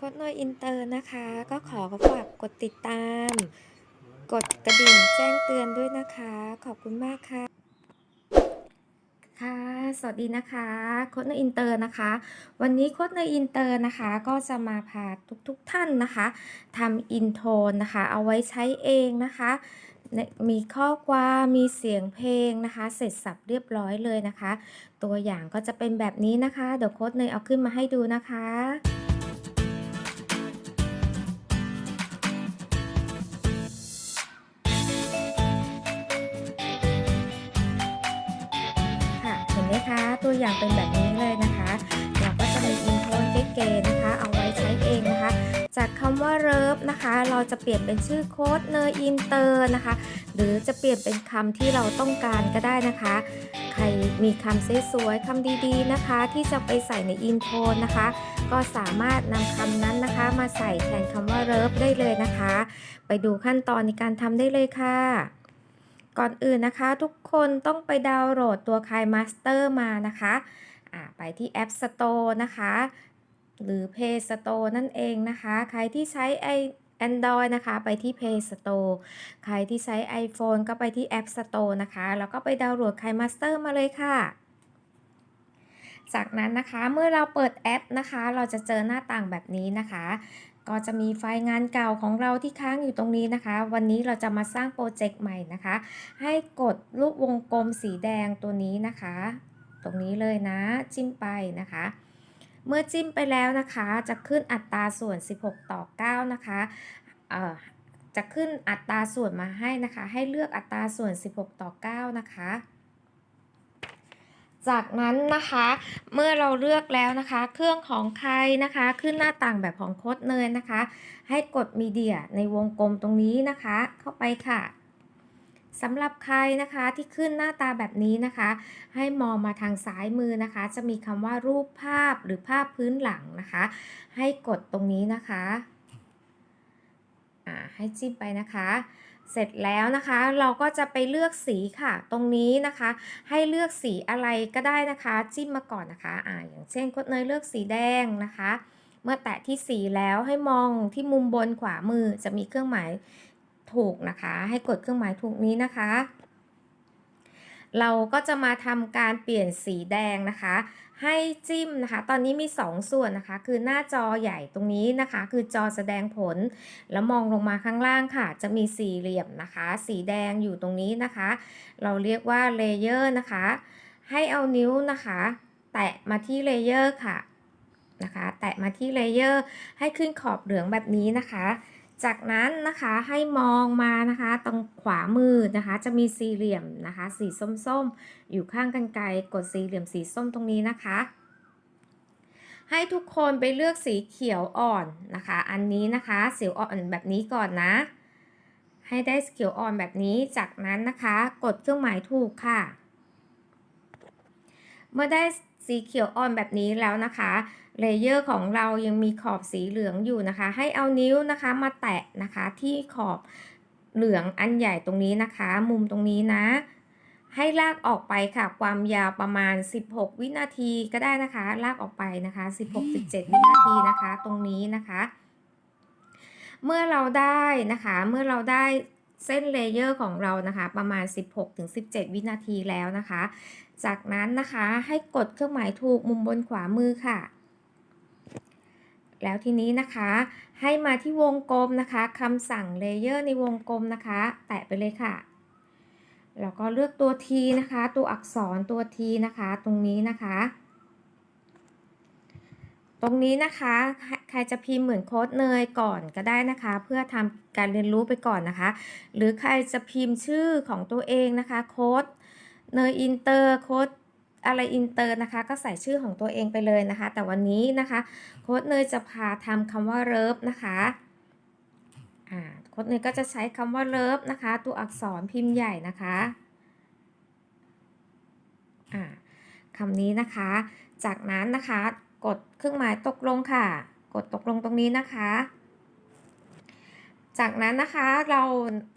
ค้ดน้อยอินเตอร์นะคะ ก็ขอฝากกดติดตาม กดกระดิ่งแจ้งเตือนด้วยนะคะ ขอบคุณมากค่ะ ค่ะ สวัสดีนะคะโค้ดในอินเตอร์นะคะ วันนี้โค้ดในอินเตอร์นะคะ ก็จะมาพาทุกๆทท่านนะคะทำอินโทนนะคะ เอาไว้ใช้เองนะคะมีข้อความมีเสียงเพลงนะคะ เสร็จสับเรียบร้อยเลยนะคะ ตัวอย่างก็จะเป็นแบบนี้นะคะ เดี๋ยวโค้ดเนยเอาขึ้นมาให้ดูนะคะ อย่างเป็นแบบนี้เลยนะคะเราก็จะมีอินโทนเก๋ๆนะคะ เอาไว้ใช้เองนะคะ จากคำว่าเริฟนะคะ เราจะเปลี่ยนเป็นชื่อโค้ดเนยอินเตอร์นะคะ หรือจะเปลี่ยนเป็นคำที่เราต้องการก็ได้นะคะ ใครมีคำสวยๆคำดีๆนะคะ ที่จะไปใส่ในอินโทนนะคะก็สามารถนำคำนั้นนะคะ มาใส่แทนคำว่าเริฟได้เลยนะคะ ไปดูขั้นตอนในการทำได้เลยค่ะ ก่อนอื่นนะคะ ทุกคนต้องไปดาวน์โหลดตัว k i Master มานะคะไปที่ App Store นะคะ หรือ Play Store นั่นเองนะคะ ใครที่ใช้ i- Android นะคะไปที่ Play Store ใครที่ใช้ iPhone ก็ไปที่ App Store นะคะ แล้วก็ไปดาวน์โหลด k i Master มาเลยค่ะ จากนั้นนะคะเมื่อเราเปิดแอปนะคะ เราจะเจอหน้าต่างแบบนี้นะคะ ก็จะมีไฟล์งานเก่าของเราที่ค้างอยู่ตรงนี้นะคะ วันนี้เราจะมาสร้างโปรเจกต์ใหม่นะคะ ให้กดรูปวงกลมสีแดงตัวนี้นะคะ ตรงนี้เลยนะ จิ้มไปนะคะ เมื่อจิ้มไปแล้วนะคะ จะขึ้นอัตราส่วน 16 ต่อ 9 นะคะเอ่อจะขึ้นอัตราส่วนมาให้นะคะ ให้เลือกอัตราส่วน 16 ต่อ 9 นะคะ จากนั้นนะคะเมื่อเราเลือกแล้วนะคะ เครื่องของใครนะคะ ขึ้นหน้าต่างแบบของโค้ดเนยนะคะ ให้กดมีเดียในวงกลมตรงนี้นะคะ เข้าไปค่ะสำหรับใครนะคะที่ขึ้นหน้าตาแบบนี้นะคะ ให้มองมาทางซ้ายมือนะคะ จะมีคำว่ารูปภาพหรือภาพพื้นหลังนะคะ ให้กดตรงนี้นะคะอ่าให้จิ้มไปนะคะ เสร็จแล้วนะคะเราก็จะไปเลือกสีค่ะ ตรงนี้นะคะ ให้เลือกสีอะไรก็ได้นะคะ จิ้มมาก่อนนะคะอ่าอย่างเช่นโคดเนยเลือกสีแดงนะคะ เมื่อแตะที่สีแล้วให้มองที่มุมบนขวามือจะมีเครื่องหมายถูกนะคะ ให้กดเครื่องหมายถูกนี้นะคะ เราก็จะมาทำการเปลี่ยนสีแดงนะคะ ให้จิ้มนะคะ ตอนนี้มี 2 ส่วนนะคะ คือหน้าจอใหญ่ตรงนี้นะคะ คือจอแสดงผล แล้วมองลงมาข้างล่างค่ะ จะมีสี่เหลี่ยมนะคะ สีแดงอยู่ตรงนี้นะคะ เราเรียกว่าเลเยอร์นะคะ ให้เอานิ้วนะคะ แตะมาที่เลเยอร์ค่ะนะคะ แตะมาที่เลเยอร์ให้ขึ้นขอบเหลืองแบบนี้นะคะ จากนั้นนะคะให้มองมานะคะตรงขวามือนะคะ จะมีสี่เหลี่ยมนะคะ สีส้มๆ อยู่ข้างกันไกลกดสี่เหลี่ยมสีส้มตรงนี้นะคะ ให้ทุกคนไปเลือกสีเขียวอ่อนนะคะ อันนี้นะคะสีอ่อนแบบนี้ก่อนนะ ให้ได้สีเขียวอ่อนแบบนี้จากนั้นนะคะ กดเครื่องหมายถูกค่ะ เมื่อได้สีเขียวอ่อนแบบนี้แล้วนะคะ เลเยอร์ของเรายังมีขอบสีเหลืองอยู่นะคะ ให้เอานิ้วนะคะมาแตะนะคะที่ขอบเหลืองอันใหญ่ตรงนี้นะคะ มุมตรงนี้นะ ให้ลากออกไปค่ะ ความยาวประมาณ 16 วินาทีก็ได้นะคะ ลากออกไปนะคะ 16-17 วินาทีนะคะ ตรงนี้นะคะ เมื่อเราได้นะคะ เมื่อเราได้เส้นเลเยอร์ของเรานะคะ ประมาณ 16-17 วินาทีแล้วนะคะ จากนั้นนะคะให้กดเครื่องหมายถูกมุมบนขวามือค่ะ แล้วทีนี้นะคะ ให้มาที่วงกลมนะคะคำสั่งเลเยอร์ในวงกลมนะคะ แตะไปเลยค่ะ แล้วก็เลือกตัว T นะคะ ตัวอักษรตัว T นะคะ ตรงนี้นะคะ ตรงนี้นะคะ ใครใครจะพิมพ์เหมือนโค้ดเนยก่อนก็ได้นะคะ เพื่อทำการเรียนรู้ไปก่อนนะคะ หรือใครจะพิมพ์ชื่อของตัวเองนะคะโค้ด เนยอินเตอร์โค้ดอะไรอินเตอร์นะคะ ก็ใส่ชื่อของตัวเองไปเลยนะคะ แต่วันนี้นะคะโค้ดเนยจะพาทำคำว่าเลิฟนะคะอ่าโค้ดเนยก็จะใช้คำว่าเลิฟนะคะ ตัวอักษรพิมพ์ใหญ่นะคะอ่าคำนี้นะคะ จากนั้นนะคะ กดเครื่องหมายตกลงค่ะ กดตกลงตรงนี้นะคะ จากนั้นนะคะเรา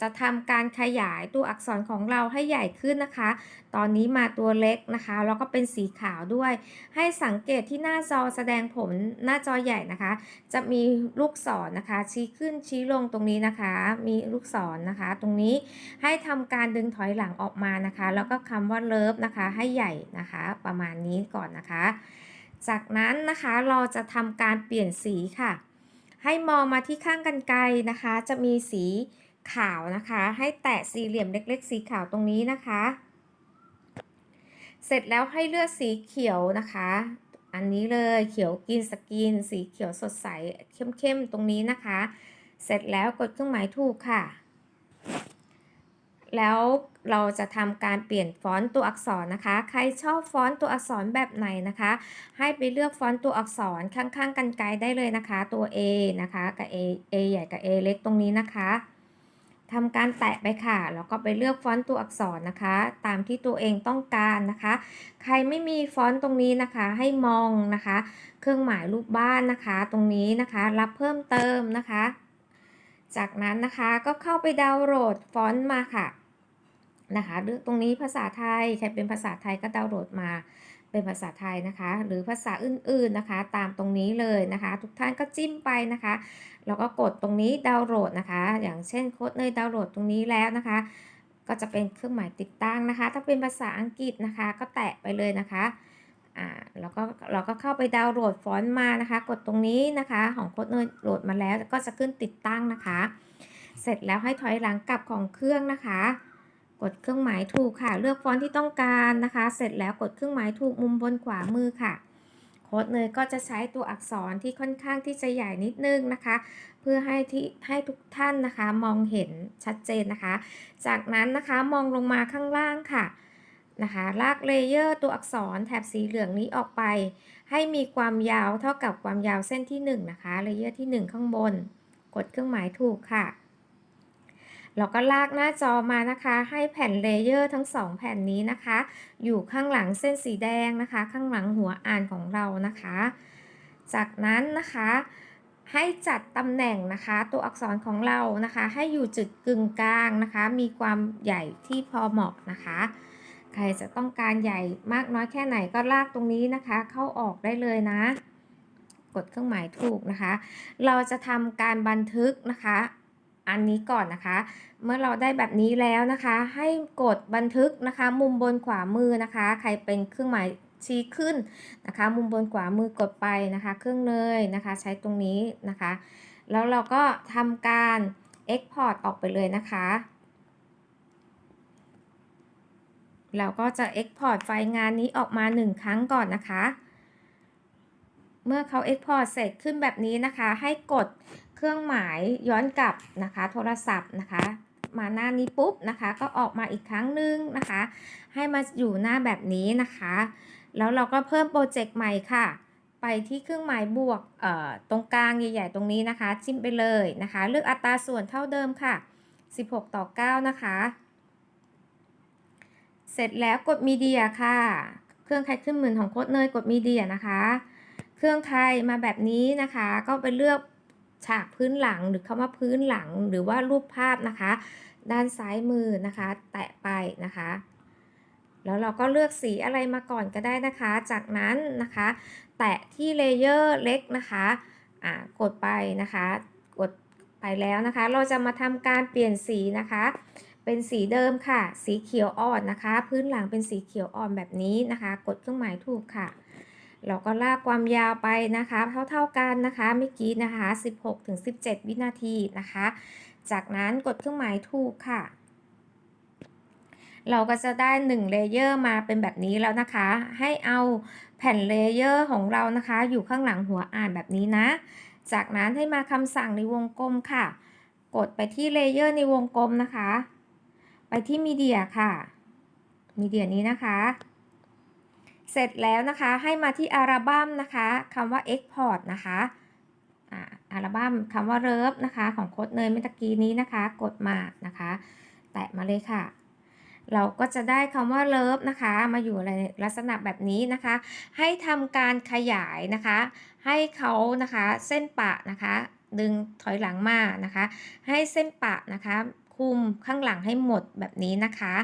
จะทำการขยายตัวอักษรของเราให้ใหญ่ขึ้นนะคะ ตอนนี้มาตัวเล็กนะคะแล้วก็เป็นสีขาวด้วย ให้สังเกตที่หน้าจอแสดงผลหน้าจอใหญ่นะคะ จะมีลูกศรนะคะ ชี้ขึ้นชี้ลงตรงนี้นะคะ มีลูกศรนะคะ ตรงนี้ให้ทำการดึงถอยหลังออกมานะคะ แล้วก็คำว่าเลิฟนะคะให้ใหญ่นะคะ ประมาณนี้ก่อนนะคะ จากนั้นนะคะเราจะทำการเปลี่ยนสีค่ะ ให้มองมาที่ข้างกันไกลนะคะ จะมีสีขาวนะคะ ให้แตะสี่เหลี่ยมเล็ก ๆ สีขาวตรงนี้นะคะ เสร็จแล้วให้เลือกสีเขียวนะคะ อันนี้เลยเขียวกินสกิน สีเขียวสดใสเข้มๆตรงนี้นะคะ เสร็จแล้วกดเครื่องหมายถูกค่ะ แล้วเราจะทำการเปลี่ยนฟอนต์ตัวอักษรนะคะ ใครชอบฟอนต์ตัวอักษรแบบไหนนะคะ ให้ไปเลือกฟอนต์ตัวอักษรข้างๆ กันไกลได้เลยนะคะ ตัว A นะคะกับ A A ใหญ่กับ A เล็กตรงนี้นะคะทำการแตะไปค่ะ แล้วก็ไปเลือกฟอนต์ตัวอักษรนะคะ ตามที่ตัวเองต้องการนะคะ ใครไม่มีฟอนต์ตรงนี้นะคะ ให้มองนะคะ เครื่องหมายรูปบ้านนะคะ ตรงนี้นะคะ รับเพิ่มเติมนะคะ จากนั้นนะคะก็เข้าไปดาวน์โหลดฟอนต์มาค่ะ นะคะเลือกตรงนี้ภาษาไทยใครเป็นภาษาไทยก็ดาวน์โหลดมาเป็นภาษาไทยนะคะ หรือภาษาอื่นๆนะคะ ตามตรงนี้เลยนะคะ ทุกท่านก็จิ้มไปนะคะแล้วก็กดตรงนี้ดาวน์โหลดนะคะ อย่างเช่นโค้ดเนยดาวน์โหลดตรงนี้แล้วนะคะ ก็จะเป็นเครื่องหมายติดตั้งนะคะ ถ้าเป็นภาษาอังกฤษนะคะ ก็แตะไปเลยนะคะอ่าแล้วก็เราก็เข้าไปดาวน์โหลดฟอนต์มานะคะ กดตรงนี้นะคะ ของโค้ดเนยโหลดมาแล้วก็จะขึ้นติดตั้งนะคะ เสร็จแล้วให้ถอยหลังกลับของเครื่องนะคะ กดเครื่องหมายถูกค่ะ เลือกฟอนต์ที่ต้องการนะคะ เสร็จแล้วกดเครื่องหมายถูกมุมบนขวามือค่ะ โค้ดเนยก็จะใช้ตัวอักษรที่ค่อนข้างที่จะใหญ่นิดนึงนะคะ เพื่อให้ที่ให้ทุกท่านนะคะ มองเห็นชัดเจนนะคะ จากนั้นนะคะมองลงมาข้างล่างค่ะนะคะลากเลเยอร์ตัวอักษรแถบสีเหลืองนี้ออกไป ให้มีความยาวเท่ากับความยาวเส้นที่ 1นงนะคะเลเยอร์ที่ 1 ข้างบน กดเครื่องหมายถูกค่ะ เราก็ลากหน้าจอมานะคะ ให้แผ่นเลเยอร์ทั้ง 2 แผ่นนี้นะคะ อยู่ข้างหลังเส้นสีแดงนะคะ ข้างหลังหัวอ่านของเรานะคะ จากนั้นนะคะให้จัดตำแหน่งนะคะ ตัวอักษรของเรานะคะ ให้อยู่จุดกึ่งกลางนะคะ มีความใหญ่ที่พอเหมาะนะคะ ใครจะต้องการใหญ่มากน้อยแค่ไหนก็ลากตรงนี้นะคะ เข้าออกได้เลยนะ กดเครื่องหมายถูกนะคะ เราจะทำการบันทึกนะคะ อันนี้ก่อนนะคะ เมื่อเราได้แบบนี้แล้วนะคะ ให้กดบันทึกนะคะ มุมบนขวามือนะคะ ใครเป็นเครื่องหมายชี้ขึ้นนะคะ มุมบนขวามือกดไปนะคะ เครื่องเนยนะคะ ใช้ตรงนี้นะคะ แล้วเราก็ทำการ Export ออกไปเลยนะคะเราก็จะ Export ไฟล์งานนี้ออกมา 1 ครั้งก่อนนะคะ เมื่อเขา Export เสร็จขึ้นแบบนี้นะคะ ให้กด เครื่องหมายย้อนกลับนะคะ โทรศัพท์นะคะ มาหน้านี้ปุ๊บนะคะ ก็ออกมาอีกครั้งหนึ่งนะคะ ให้มาอยู่หน้าแบบนี้นะคะ แล้วเราก็เพิ่มโปรเจกต์ใหม่ค่ะไปที่เครื่องหมายบวกเอ่อตรงกลางใหญ่ ๆ ตรงนี้นะคะ จิ้มไปเลยนะคะ เลือกอัตราส่วนเท่าเดิมค่ะ 16 ต่อ 9 นะคะ เสร็จแล้วกดมีเดียค่ะ เครื่องใครขึ้นหมื่นของโค้ดเนยกดมีเดียนะคะ เครื่องไทยมาแบบนี้นะคะ ก็ไปเลือก ฉากพื้นหลังหรือคำว่าพื้นหลังหรือว่ารูปภาพนะคะ ด้านซ้ายมือนะคะ แตะไปนะคะ แล้วเราก็เลือกสีอะไรมาก่อนก็ได้นะคะ จากนั้นนะคะ แตะที่เลเยอร์เล็กนะคะอ่ากดไปนะคะกดไปแล้วนะคะ เราจะมาทำการเปลี่ยนสีนะคะเป็นสีเดิมค่ะ สีเขียวอ่อนนะคะ พื้นหลังเป็นสีเขียวอ่อนแบบนี้นะคะ กดเครื่องหมายถูกค่ะ เราก็ลากความยาวไปนะคะ เท่าๆกันนะคะเมื่อกี้นะคะ 16ถึง17 วินาทีนะคะ จากนั้นกดเครื่องหมายถูกค่ะ เราก็จะได้1เลเยอร์มาเป็นแบบนี้แล้วนะคะ ให้เอาแผ่นเลเยอร์ของเรานะคะ อยู่ข้างหลังหัวอ่านแบบนี้นะ จากนั้นให้มาคำสั่งในวงกลมค่ะ กดไปที่เลเยอร์ในวงกลมนะคะ ไปที่มีเดียค่ะมีเดียนี้นะคะ เสร็จแล้วนะคะให้มาที่อัลบั้มนะคะคำว่า Export นะคะอัลบั้มคำว่าเลิฟนะคะของโค้ดเนยเมื่อกี้นี้นะคะ กดมานะคะ แตะมาเลยค่ะ เราก็จะได้คำว่าเลิฟนะคะ มาอยู่ในลักษณะแบบนี้นะคะ ให้ทำการขยายนะคะ ให้เขานะคะเส้นปะนะคะ ดึงถอยหลังมานะคะ ให้เส้นปะนะคะคุมข้างหลังให้หมดแบบนี้นะคะ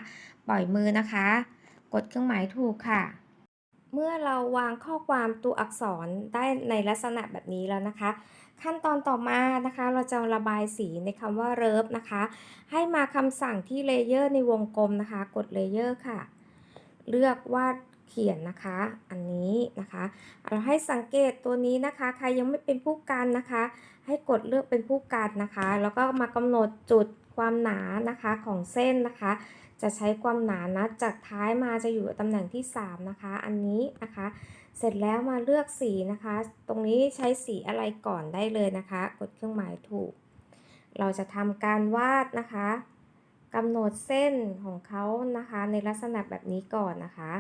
ปล่อยมือนะคะ กดเครื่องหมายถูกค่ะ เมื่อเราวางข้อความตัวอักษรได้ในลักษณะแบบนี้แล้วนะคะ ขั้นตอนต่อมานะคะ เราจะระบายสีในคำว่าเริฟนะคะ ให้มาคำสั่งที่เลเยอร์ในวงกลมนะคะ กดเลเยอร์ค่ะ เลือกวาดเขียนนะคะ อันนี้นะคะ เราให้สังเกตตัวนี้นะคะ ใครยังไม่เป็นผู้กันนะคะ ให้กดเลือกเป็นผู้กันนะคะ แล้วก็มากำหนดจุดความหนานะคะของเส้นนะคะ จะใช้ความหนานะจากท้ายมาจะอยู่ตำแหน่งที่ 3 นะคะ อันนี้นะคะ เสร็จแล้วมาเลือกสีนะคะ ตรงนี้ใช้สีอะไรก่อนได้เลยนะคะ กดเครื่องหมายถูก เราจะทำการวาดนะคะกำหนดเส้นของเขานะคะ ในลักษณะแบบนี้ก่อนนะคะ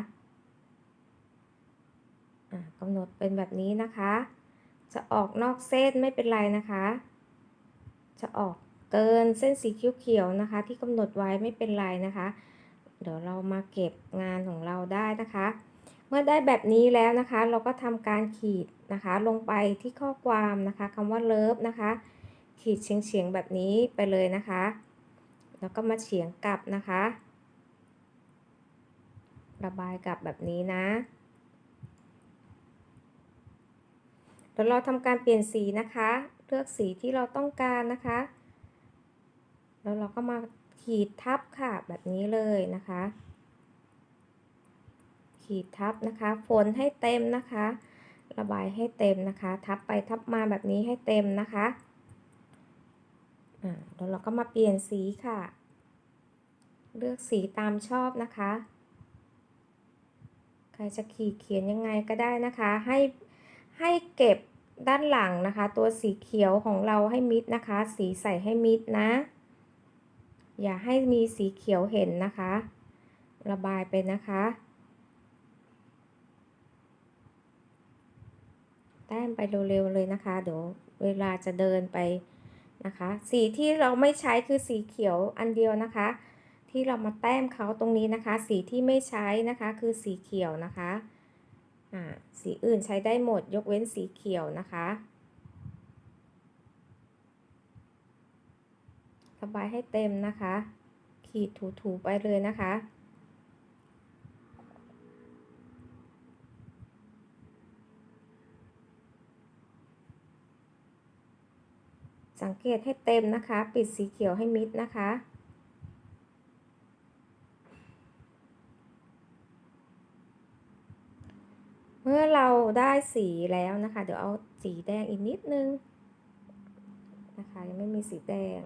กำหนดเป็นแบบนี้นะคะ จะออกนอกเส้นไม่เป็นไรนะคะ จะออก เกินเส้นสีเขียวๆนะคะ ที่กำหนดไว้ไม่เป็นไรนะคะ เดี๋ยวเรามาเก็บงานของเราได้นะคะ เมื่อได้แบบนี้แล้วนะคะ เราก็ทำการขีดนะคะ ลงไปที่ข้อความนะคะคำว่าเลิฟนะคะ ขีดเฉียงๆแบบนี้ไปเลยนะคะ แล้วก็มาเฉียงกลับนะคะ ระบายกลับแบบนี้นะเดี๋ยวเราทำการเปลี่ยนสีนะคะ เลือกสีที่เราต้องการนะคะ แล้วเราก็มาขีดทับค่ะแบบนี้เลยนะคะ ขีดทับนะคะฝนให้เต็มนะคะ ระบายให้เต็มนะคะ ทับไปทับมาแบบนี้ให้เต็มนะคะอ่าแล้วเราก็มาเปลี่ยนสีค่ะ เลือกสีตามชอบนะคะ ใครจะขีดเขียนยังไงก็ได้นะคะ ให้ให้เก็บด้านหลังนะคะ ตัวสีเขียวของเราให้มิดนะคะ สีใส่ให้มิดนะ อย่าให้มีสีเขียวเห็นนะคะ ระบายไปนะคะ แต้มไปเร็วๆเลยนะคะ เดี๋ยวเวลาจะเดินไปนะคะ สีที่เราไม่ใช้คือสีเขียวอันเดียวนะคะ ที่เรามาแต้มเขาตรงนี้นะคะ สีที่ไม่ใช้นะคะคือสีเขียวนะคะ อ่า สีอื่นใช้ได้หมดยกเว้นสีเขียวนะคะ ระบายให้เต็มนะคะ ขีดถูๆไปเลยนะคะ สังเกตให้เต็มนะคะ ปิดสีเขียวให้มิดนะคะเมื่อเราได้สีแล้วนะคะ เดี๋ยวเอาสีแดงอีกนิดนึงนะคะยังไม่มีสีแดง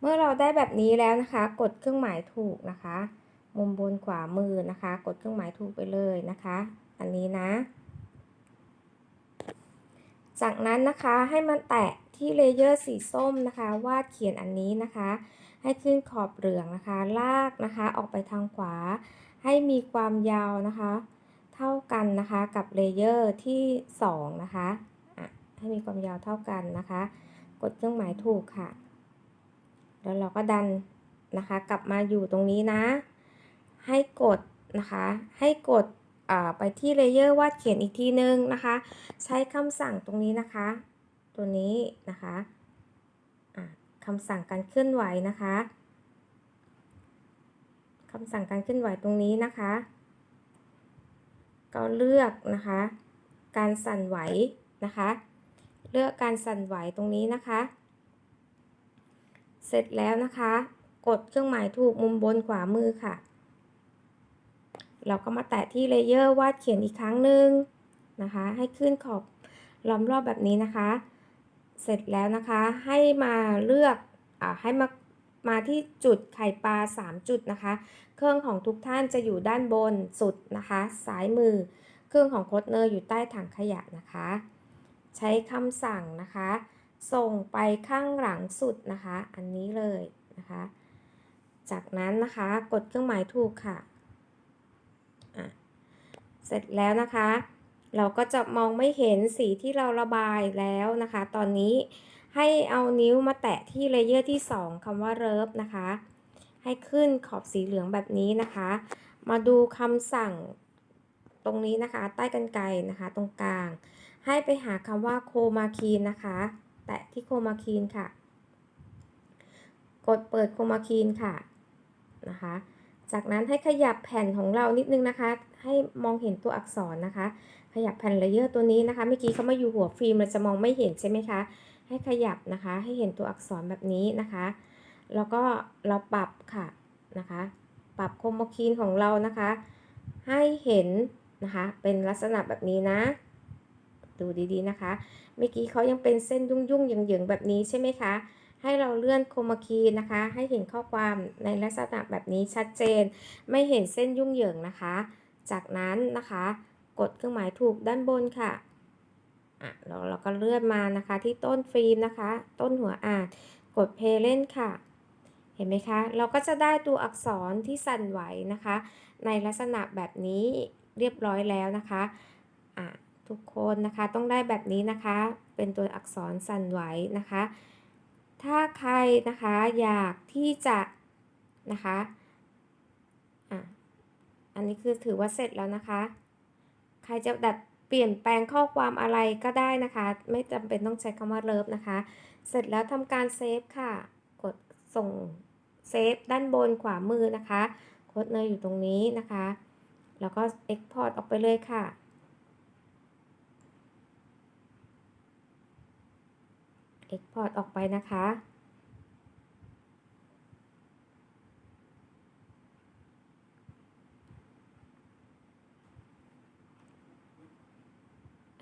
เมื่อเราได้แบบนี้แล้วนะคะ กดเครื่องหมายถูกนะคะ มุมบนขวามือนะคะ กดเครื่องหมายถูกไปเลยนะคะ อันนี้นะ จากนั้นนะคะให้มันแตะที่เลเยอร์สีส้มนะคะ วาดเขียนอันนี้นะคะ ให้ขึ้นขอบเหลืองนะคะ ลากนะคะออกไปทางขวา ให้มีความยาวนะคะ เท่ากันนะคะกับเลเยอร์ที่ 2 นะคะะให้มีความยาวเท่ากันนะคะ กดเครื่องหมายถูกค่ะ แล้วเราก็ดันนะคะ กลับมาอยู่ตรงนี้นะ ให้กดนะคะ ให้กดไปที่เลเยอร์วาดเขียนอีกทีนึงนะคะ ใช้คำสั่งตรงนี้นะคะ ตัวนี้นะคะคำสั่งการเคลื่อนไหวนะคะคำสั่งการเคลื่อนไหวตรงนี้นะคะ ก็เลือกนะคะ การสั่นไหวนะคะ เลือกการสั่นไหวตรงนี้นะคะ เสร็จแล้วนะคะ กดเครื่องหมายถูกมุมบนขวามือค่ะ เราก็มาแตะที่เลเยอร์วาดเขียนอีกครั้งหนึ่งนะคะ ให้ขึ้นขอบล้อมรอบแบบนี้นะคะ เสร็จแล้วนะคะให้มาเลือกอ่าให้มามาที่จุดไข่ปลา 3 จุดนะคะ เครื่องของทุกท่านจะอยู่ด้านบนสุดนะคะซ้ายมือ เครื่องของโคดเนอร์อยู่ใต้ถังขยะนะคะ ใช้คำสั่งนะคะ ส่งไปข้างหลังสุดนะคะ อันนี้เลยนะคะ จากนั้นนะคะกดเครื่องหมายถูกค่ะ เสร็จแล้วนะคะ เราก็จะมองไม่เห็นสีที่เราระบายแล้วนะคะ ตอนนี้ให้เอานิ้วมาแตะที่เลเยอร์ที่ 2คำว่าเริฟนะคะ ให้ขึ้นขอบสีเหลืองแบบนี้นะคะ มาดูคำสั่งตรงนี้นะคะ ใต้กันไกรนะคะ ตรงกลาง ให้ไปหาคำว่าโคมาคีนนะคะ แตะที่โคมาคีนค่ะ กดเปิดโคมาคีนค่ะนะคะ จากนั้นให้ขยับแผ่นของเรานิดนึงนะคะ ให้มองเห็นตัวอักษรนะคะ ขยับแผ่นเลเยอร์ตัวนี้นะคะเมื่อกี้เขามาอยู่หัวฟิล์มเราจะมองไม่เห็นใช่ไหมคะ ให้ขยับนะคะ ให้เห็นตัวอักษรแบบนี้นะคะ แล้วก็เราปรับค่ะนะคะ ปรับโคมคีนของเรานะคะ ให้เห็นนะคะ เป็นลักษณะแบบนี้นะ ดูดีๆนะคะ เมื่อกี้เขายังเป็นเส้นยุ่งๆเหยิงๆแบบนี้ใช่ไหมคะ ให้เราเลื่อนโคมาคีนะคะ ให้เห็นข้อความในลักษณะแบบนี้ชัดเจน ไม่เห็นเส้นยุ่งเหยิงนะคะ จากนั้นนะคะ กดเครื่องหมายถูกด้านบนค่ะอะเราเราก็เลื่อนมานะคะที่ต้นฟิล์มนะคะ ต้นหัวอ่าน กดเพลย์เล่นค่ะ เห็นไหมคะ เราก็จะได้ตัวอักษรที่สั่นไหวนะคะ ในลักษณะแบบนี้เรียบร้อยแล้วนะคะอะ ทุกคนนะคะต้องได้แบบนี้นะคะ เป็นตัวอักษรสั่นไหวนะคะ ถ้าใครนะคะอยากที่จะนะคะอะอันนี้คือถือว่าเสร็จแล้วนะคะ ใครจะดัดเปลี่ยนแปลงข้อความอะไรก็ได้นะคะ ไม่จำเป็นต้องใช้คำว่าเลิฟนะคะ เสร็จแล้วทำการเซฟค่ะ กดส่งเซฟด้านบนขวามือนะคะ โค้ดเนยอยู่ตรงนี้นะคะ แล้วก็ Export ออกไปเลยค่ะ Export ออกไปนะคะ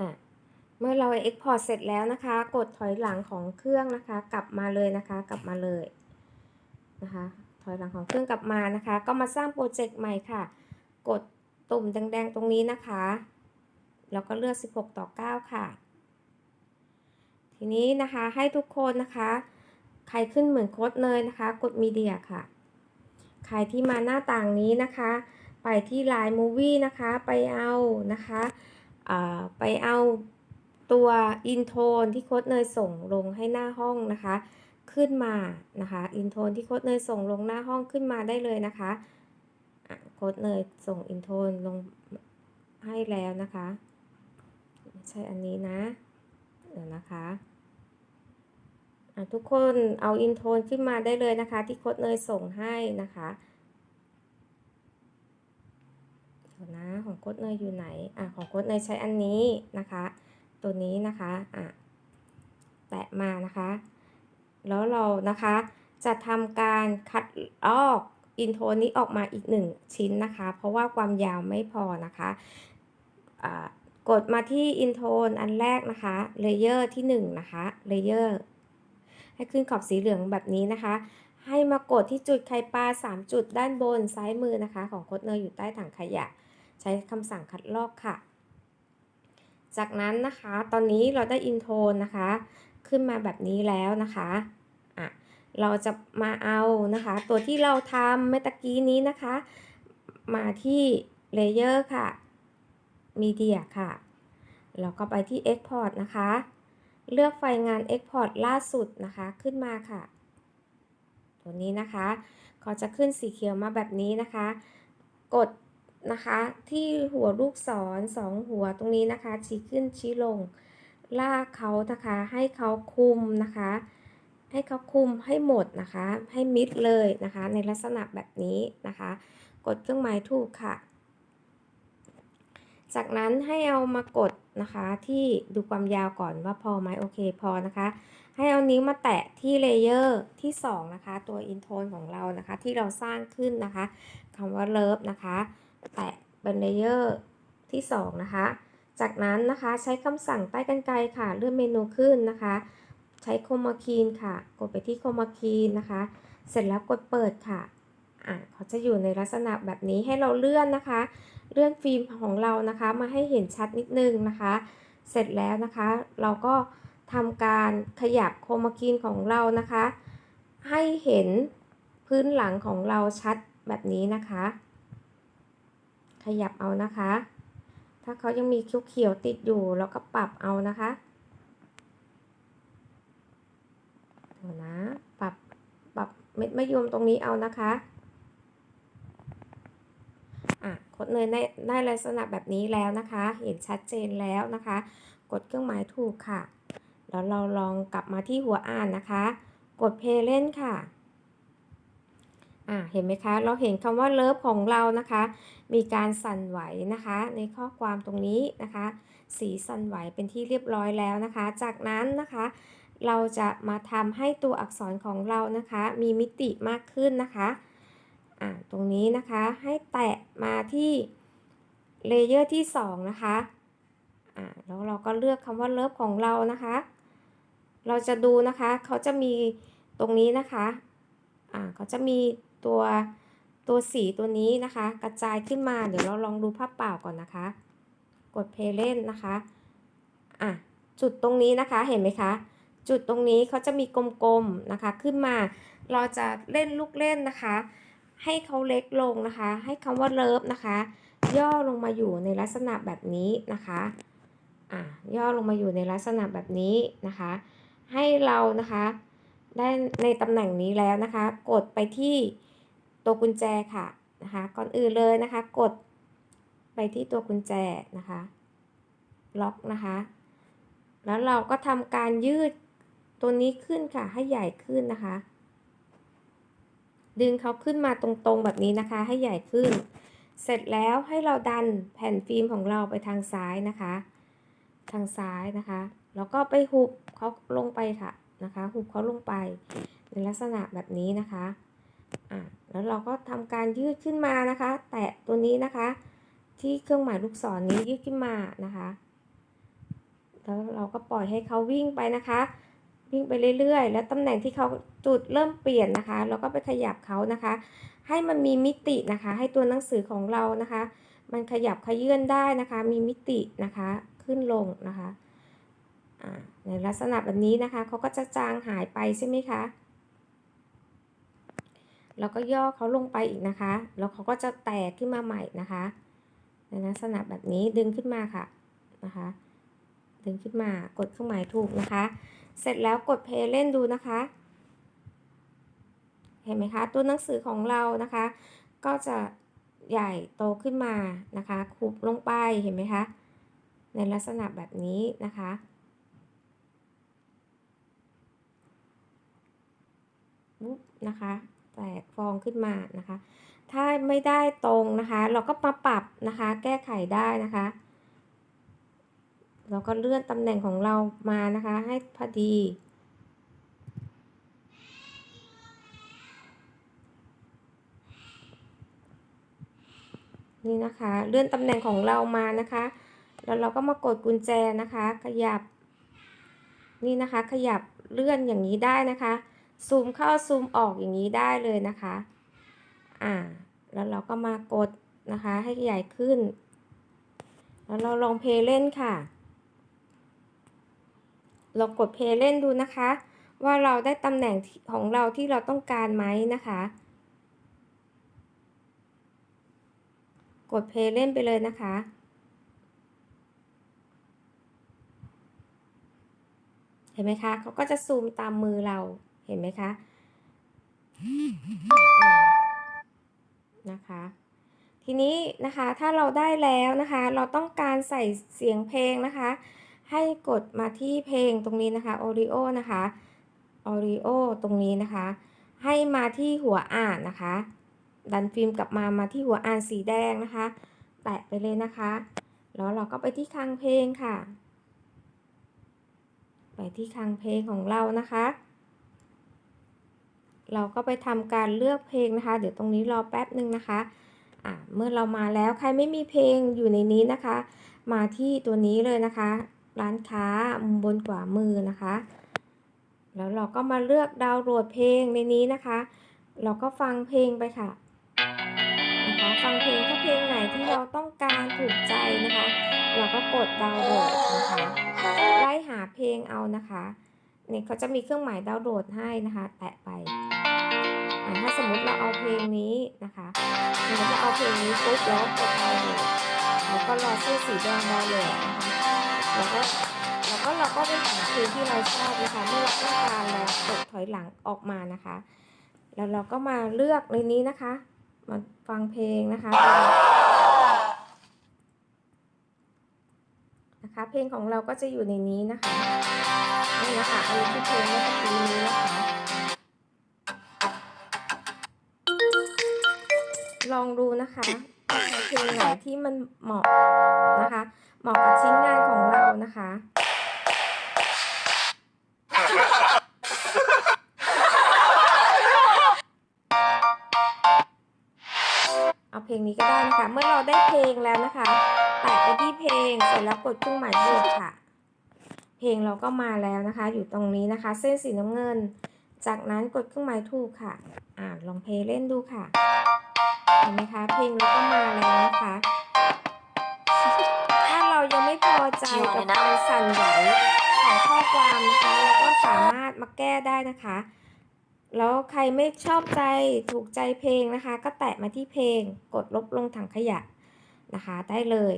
อะเมื่อเรา Export เสร็จแล้วนะคะ กดถอยหลังของเครื่องนะคะ กลับมาเลยนะคะ กลับมาเลยนะคะ ถอยหลังของเครื่องกลับมานะคะ ก็มาสร้างโปรเจกต์ใหม่ค่ะ กดตุ่มแดงๆตรงนี้นะคะ แล้วก็เลือก 16 ต่อ 9 ค่ะ ทีนี้นะคะให้ทุกคนนะคะ ใครขึ้นเหมือนโค้ดเนยนะคะ กดมีเดียค่ะ ใครที่มาหน้าต่างนี้นะคะ ไปที่ Line Movie นะคะไปเอานะคะอ่าไปเอาตัวอินโทนที่โค้ดเนยส่งลงให้หน้าห้องนะคะ ขึ้นมานะคะอินโทนที่โค้ดเนยส่งลงหน้าห้องขึ้นมาได้เลยนะคะโค้ดเนยส่งอินโทนลงให้แล้วนะคะ ไม่ใช่อันนี้นะ เดี๋ยวนะคะ ทุกคนเอาอินโทนขึ้นมาได้เลยนะคะ ที่โค้ดเนยส่งให้นะคะเดี๋ยวนะของโค้ดเนยอยู่ไหนอะของโค้ดเนยใช้อันนี้นะคะ ตัวนี้นะคะอะแตะมานะคะ แล้วเรานะคะจะทำการคัดลอกอินโทนนี้ออกมาอีกหนึ่งชิ้นนะคะ เพราะว่าความยาวไม่พอนะคะะกดมาที่อินโทนอันแรกนะคะเลเยอร์ที่1นงนะคะเลเยอร์ ให้ขึ้นขอบสีเหลืองแบบนี้นะคะ ให้มากดที่จุดไข่ปลา 3 จุดด้านบนซ้ายมือนะคะ ของโคดเนยอยู่ใต้ถังขยะ ใช้คำสั่งคัดลอกค่ะ จากนั้นนะคะ ตอนนี้เราได้อินโทนนะคะ ขึ้นมาแบบนี้แล้วนะคะอะเราจะมาเอานะคะ ตัวที่เราทำเมื่อตะกี้นี้นะคะ มาที่เลเยอร์ค่ะมีเดียค่ะ แล้วก็ไปที่ Export นะคะ เลือกไฟล์งาน Export ล่าสุดนะคะขึ้นมาค่ะ ตัวนี้นะคะเขาจะขึ้นสีเขียวมาแบบนี้นะคะ กดนะคะที่หัวลูกศรสองหัวตรงนี้นะคะ ชี้ขึ้นชี้ลง ลากเขานะคะให้เขาคุมนะคะ ให้เขาคุมให้หมดนะคะ ให้มิดเลยนะคะ ในลักษณะแบบนี้นะคะ กดเครื่องหมายถูกค่ะ จากนั้นให้เอามากดนะคะที่ดูความยาวก่อนว่าพอไหมโอเคพอนะคะ ให้เอานิ้วมาแตะที่เลเยอร์ที่ 2 นะคะ ตัวอินโทนของเรานะคะที่เราสร้างขึ้นนะคะคำว่าเลิฟนะคะ แตะเป็นเลเยอร์ที่ 2 นะคะ จากนั้นนะคะใช้คำสั่งใต้กันไกรค่ะ เลื่อนเมนูขึ้นนะคะ ใช้โคมาคีนค่ะ กดไปที่โคมาคีนนะคะ เสร็จแล้วกดเปิดค่ะ อะเขาจะอยู่ในลักษณะแบบนี้ให้เราเลื่อนนะคะ เลื่อนฟิล์มของเรานะคะ มาให้เห็นชัดนิดนึงนะคะ เสร็จแล้วนะคะ เราก็ทำการขยับโคมาคีนของเรานะคะ ให้เห็นพื้นหลังของเราชัดแบบนี้นะคะ ขยับเอานะคะ ถ้าเขายังมีเขียวๆติดอยู่เราก็ปรับเอานะคะเดี๋ยวนะปรับปรับเม็ดมะยมตรงนี้เอานะคะ อะคดเนยได้ได้ลักษณะแบบนี้แล้วนะคะ เห็นชัดเจนแล้วนะคะ กดเครื่องหมายถูกค่ะ แล้วเราลองกลับมาที่หัวอ่านนะคะ กดเพลเล่นค่ะอ่าเห็นไหมคะ เราเห็นคำว่าเลิฟของเรานะคะ มีการสั่นไหวนะคะ ในข้อความตรงนี้นะคะ สีสั่นไหวเป็นที่เรียบร้อยแล้วนะคะ จากนั้นนะคะ เราจะมาทำให้ตัวอักษรของเรานะคะ มีมิติมากขึ้นนะคะ ตรงนี้นะคะให้แตะมาที่เลเยอร์ที่ 2 นะคะอ่าแล้วเราก็เลือกคำว่าเลิฟของเรานะคะ เราจะดูนะคะเขาจะมีตรงนี้นะคะอ่าเขาจะมีตัวตัวสีตัวนี้นะคะ กระจายขึ้นมาเดี๋ยวเราลองดูภาพเปล่าก่อนนะคะ กดเพลย์เล่นนะคะอะจุดตรงนี้นะคะเห็นไหมคะ จุดตรงนี้เขาจะมีกลมๆนะคะขึ้นมา เราจะเล่นลูกเล่นนะคะ ให้เขาเล็กลงนะคะ ให้คำว่าเลิฟนะคะ ย่อลงมาอยู่ในลักษณะแบบนี้นะคะอะย่อลงมาอยู่ในลักษณะแบบนี้นะคะ ให้เรานะคะได้ในตำแหน่งนี้แล้วนะคะ กดไปที่ตัวกุญแจค่ะนะคะ ก่อนอื่นเลยนะคะ กดไปที่ตัวกุญแจนะคะ ล็อกนะคะ แล้วเราก็ทำการยืดตัวนี้ขึ้นค่ะ ให้ใหญ่ขึ้นนะคะ ดึงเขาขึ้นมาตรงๆแบบนี้นะคะ ให้ใหญ่ขึ้น เสร็จแล้วให้เราดันแผ่นฟิล์มของเราไปทางซ้ายนะคะ ทางซ้ายนะคะ แล้วก็ไปหุบเขาลงไปค่ะนะคะ หุบเขาลงไป ในลักษณะแบบนี้นะคะอะแล้วเราก็ทำการยืดขึ้นมานะคะ แตะตัวนี้นะคะ ที่เครื่องหมายลูกศรนนี้ยืดขึ้นมานะคะ แล้วเราก็ปล่อยให้เขาวิ่งไปนะคะ วิ่งไปเรื่อยๆ แล้วตำแหน่งที่เขาจุดเริ่มเปลี่ยนนะคะ เราก็ไปขยับเขานะคะ ให้มันมีมิตินะคะ ให้ตัวหนังสือของเรานะคะ มันขยับขยื่นได้นะคะ มีมิตินะคะขึ้นลงนะคะในลักษณะแบบนี้นะคะเขาก็จะจางหายไปใช่ไหมคะแล้วก็ย่อเขาลงไปอีกนะคะ แล้วเขาก็จะแตกขึ้นมาใหม่นะคะ ในลักษณะแบบนี้ดึงขึ้นมาค่ะนะคะ ดึงขึ้นมากดเครื่องหมายถูกนะคะ เสร็จแล้วกดเพลย์เล่นดูนะคะ เห็นไหมคะตัวหนังสือของเรานะคะ ก็จะใหญ่โตขึ้นมานะคะคุบลงไปเห็นไหมคะ ในลักษณะแบบนี้นะคะ ปุ๊บนะคะแตกฟองขึ้นมานะคะ ถ้าไม่ได้ตรงนะคะ เราก็มาปรับนะคะ แก้ไขได้นะคะ เราก็เลื่อนตำแหน่งของเรามานะคะ ให้พอดี นี่นะคะ เลื่อนตำแหน่งของเรามานะคะ แล้วเราก็มากดกุญแจนะคะ ขยับ นี่นะคะ ขยับเลื่อนอย่างนี้ได้นะคะ ซูมเข้าซูมออกอย่างนี้ได้เลยนะคะ อ่า แล้วเราก็มากดนะคะ ให้ใหญ่ขึ้นแล้วเราลองเพลย์เล่นค่ะ เรากดเพลย์เล่นดูนะคะ ว่าเราได้ตำแหน่งของเราที่เราต้องการไหมนะคะ กดเพลย์เล่นไปเลยนะคะเห็นไหมคะเขาก็จะซูมตามมือเราเห็นไหมคะนะคะ ทีนี้นะคะถ้าเราได้แล้วนะคะ เราต้องการใส่เสียงเพลงนะคะ ให้กดมาที่เพลงตรงนี้นะคะ audio นะคะ audio ตรงนี้นะคะ ให้มาที่หัวอ่านนะคะ ดันฟิล์มกลับมามาที่หัวอ่านสีแดงนะคะ แตะไปเลยนะคะ แล้วเราก็ไปที่คลังเพลงค่ะ ไปที่คลังเพลงของเรานะคะ เราก็ไปทำการเลือกเพลงนะคะ เดี๋ยวตรงนี้รอแป๊บนึงนะคะเมื่อเรามาแล้วใครไม่มีเพลงอยู่ในนี้นะคะ มาที่ตัวนี้เลยนะคะ ร้านค้ามุมบนขวามือนะคะ แล้วเราก็มาเลือกดาวน์โหลดเพลงในนี้นะคะ เราก็ฟังเพลงไปค่ะนะคะฟังเพลงถ้าเพลงไหนที่เราต้องการถูกใจนะคะ เราก็กดดาวน์โหลดนะคะไล่หาเพลงเอานะคะเนี่ยเขาจะมีเครื่องหมายดาวน์โหลดให้นะคะ แตะไปถ้าสมมุติเราเอาเพลงนี้นะคะเราเอาเพลงนี้ปุ๊บแล้วกดดาวน์โหลดแล้วก็รอเสื้อสีแดงดาวน์โหลดนะคะ แล้วก็เราก็ไปหาพื้นที่เราชอบนะคะเมื่อเราต้องการแล้วกดถอยหลังออกมานะคะ แล้วเราก็มาเลือกในนี้นะคะ มาฟังเพลงนะคะนะคะ เพลงของเราก็จะอยู่ในนี้นะคะนี่นะคะอันนี้เพลงเมื่อกี้นี้นะคะลองดูนะคะเพลงไหนที่มันเหมาะนะคะ เหมาะกับชิ้นงานของเรานะคะ เอาเพลงนี้ก็ได้นะคะ เมื่อเราได้เพลงแล้วนะคะ แตะไปที่เพลงเสร็จแล้วกดเครื่องหมายบวกค่ะ เพลงเราก็มาแล้วนะคะ อยู่ตรงนี้นะคะ เส้นสีน้ำเงิน จากนั้นกดเครื่องหมายถูกค่ะ อ่าลองเพลงเล่นดูค่ะ เห็นไหมคะ เพลงเราก็มาแล้วนะคะ ยังไม่พอใจกับการสั่นไหวของข้อความนะคะเราก็สามารถมาแก้ได้นะคะ แล้วใครไม่ชอบใจถูกใจเพลงนะคะ ก็แตะมาที่เพลงกดลบลงถังขยะนะคะ ได้เลย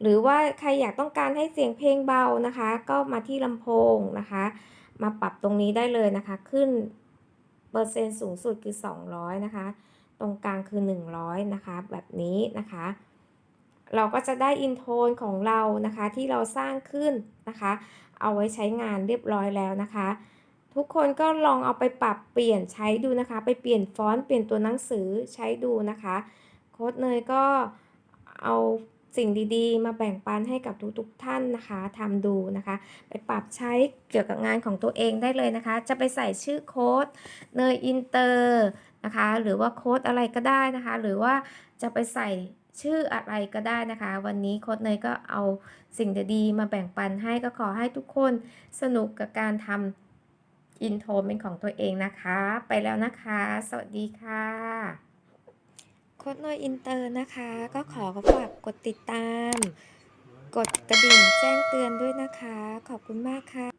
หรือว่าใครอยากต้องการให้เสียงเพลงเบานะคะ ก็มาที่ลำโพงนะคะ มาปรับตรงนี้ได้เลยนะคะ ขึ้นเปอร์เซ็นต์สูงสุดคือ 200 นะคะ ตรงกลางคือ 100 นะคะ แบบนี้นะคะ เราก็จะได้อินโทนของเรานะคะที่เราสร้างขึ้นนะคะ เอาไว้ใช้งานเรียบร้อยแล้วนะคะ ทุกคนก็ลองเอาไปปรับเปลี่ยนใช้ดูนะคะ ไปเปลี่ยนฟอนต์เปลี่ยนตัวหนังสือใช้ดูนะคะ โค้ดเนยก็เอาสิ่งดีๆ มาแบ่งปันให้กับทุกๆท่านนะคะทำดูนะคะ ไปปรับใช้เกี่ยวกับงานของตัวเองได้เลยนะคะ จะไปใส่ชื่อโค้ดเนยอินเตอร์นะคะ หรือว่าโค้ดอะไรก็ได้นะคะ หรือว่าจะไปใส่ ชื่ออะไรก็ได้นะคะ วันนี้โค้ดเนยก็เอาสิ่งดีๆมาแบ่งปันให้ก็ขอให้ทุกคนสนุกกับการทำอินโทรเป็นของตัวเองนะคะ ไปแล้วนะคะ สวัสดีค่ะโค้ดเนยอินเตอร์นะคะ ก็ขอฝากกดติดตาม กดกระดิ่งแจ้งเตือนด้วยนะคะ ขอบคุณมากค่ะ